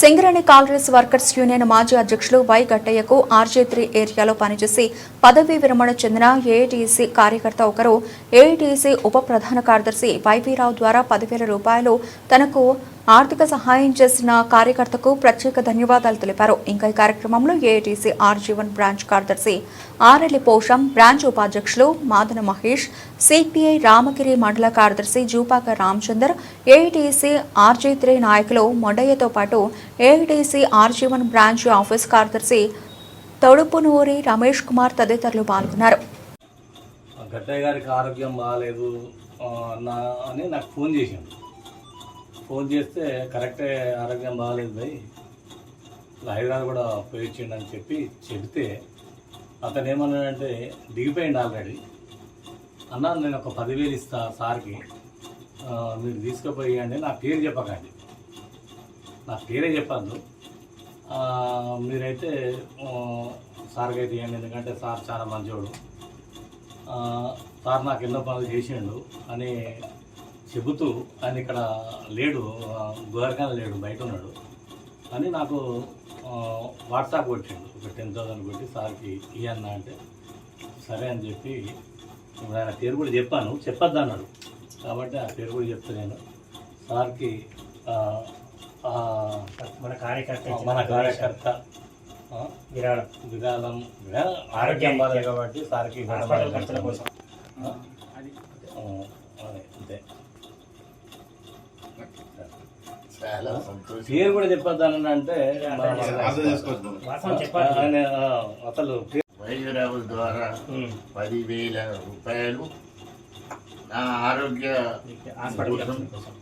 Singareni Congress workers union మాజీ అధ్యక్షులు why గట్టయ్యకు RJ three ఏరియాలో పనిచేసి పదవీ విరమణ చెందిన ఏఐటీసీ కార్యకర్త ఒకరు ఏఐటీసీ ఉప ప్రధాన కార్యదర్శి వైవీరావు ద్వారా పదివేల రూపాయలు తనకు ఆర్థిక సహాయం చేసిన కార్యకర్తకు ప్రత్యేక ధన్యవాదాలు తెలిపారు. ఇంకా ఈ కార్యక్రమంలో ఏఐటీసీ ఆర్ జీవన్ బ్రాంచ్ కార్యదర్శి ఆర్ఎల్లి పోషం బ్రాంచ్ ఉపాధ్యక్షులు మాదన మహేష్ సిపిఐ రామగిరి మండల కార్యదర్శి Jupaka Ramachandar AITC RJ three నాయకులు మొండయ్యతో పాటు ఏఐటీసీ ఆర్జీవన్ బ్రాంచ్ ఆఫీస్ కార్యదర్శి తొడుపునూరి రమేష్ కుమార్ తదితరులు పాల్గొన్నారు. గట్టయ్య గారికి ఆరోగ్యం బాగాలేదు నా అని నాకు ఫోన్ చేసిండు ఫోన్ చేస్తే కరెక్టే ఆరోగ్యం బాగాలేదు భయ్. హైదరాబాద్ కూడా పోయి అని చెప్పి చెబితే అతను ఏమన్నాడంటే దిగిపోయిండు ఆల్రెడీ. అన్న నేను ఒక పదివేలు ఇస్తా సార్కి మీరు తీసుకుపోయండి నా పేరు చెప్పకండి. నా పేరే చెప్పద్దు మీరైతే ఆ, సార్కి అయితే ఇవ్వండి ఎందుకంటే సార్ చాలా మంచివాడు సార్ నాకు ఎన్నో పనులు చేసిండు అని చెబుతూ ఆయన ఇక్కడ లేడు గోరకాన లేడు బయట ఉన్నాడు. అని నాకు వాట్సాప్ కొట్టిండు. ఒక టెన్ థౌసండ్ కొట్టి సార్కి ఇవ్వన్నా అంటే సరే అని చెప్పి ఇప్పుడు ఆయన పేరు కూడా చెప్పాను. చెప్పొద్దు అన్నాడు కాబట్టి ఆ పేరు కూడా చెప్తా నేను. సార్కి మన కార్యకర్త మన కార్యకర్త. విరాళం. విరాళం. ఆరోగ్యం బాగాలేదు కాబట్టి సార్కి ఖర్చుల కోసం. చాలా సంతోషం. పేరు కూడా చెప్పొద్దు అని అంటే అసలు వైద్యరావుల ద్వారా. పదివేల రూపాయలు నా ఆరోగ్య హాస్పిటల్ కోసం.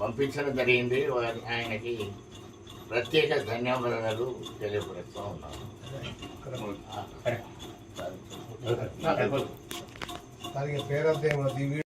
పంపించడం జరిగింది. ఆయనకి ప్రత్యేక ధన్యవాదాలు తెలియపరుస్తూ ఉన్నాను. పేరు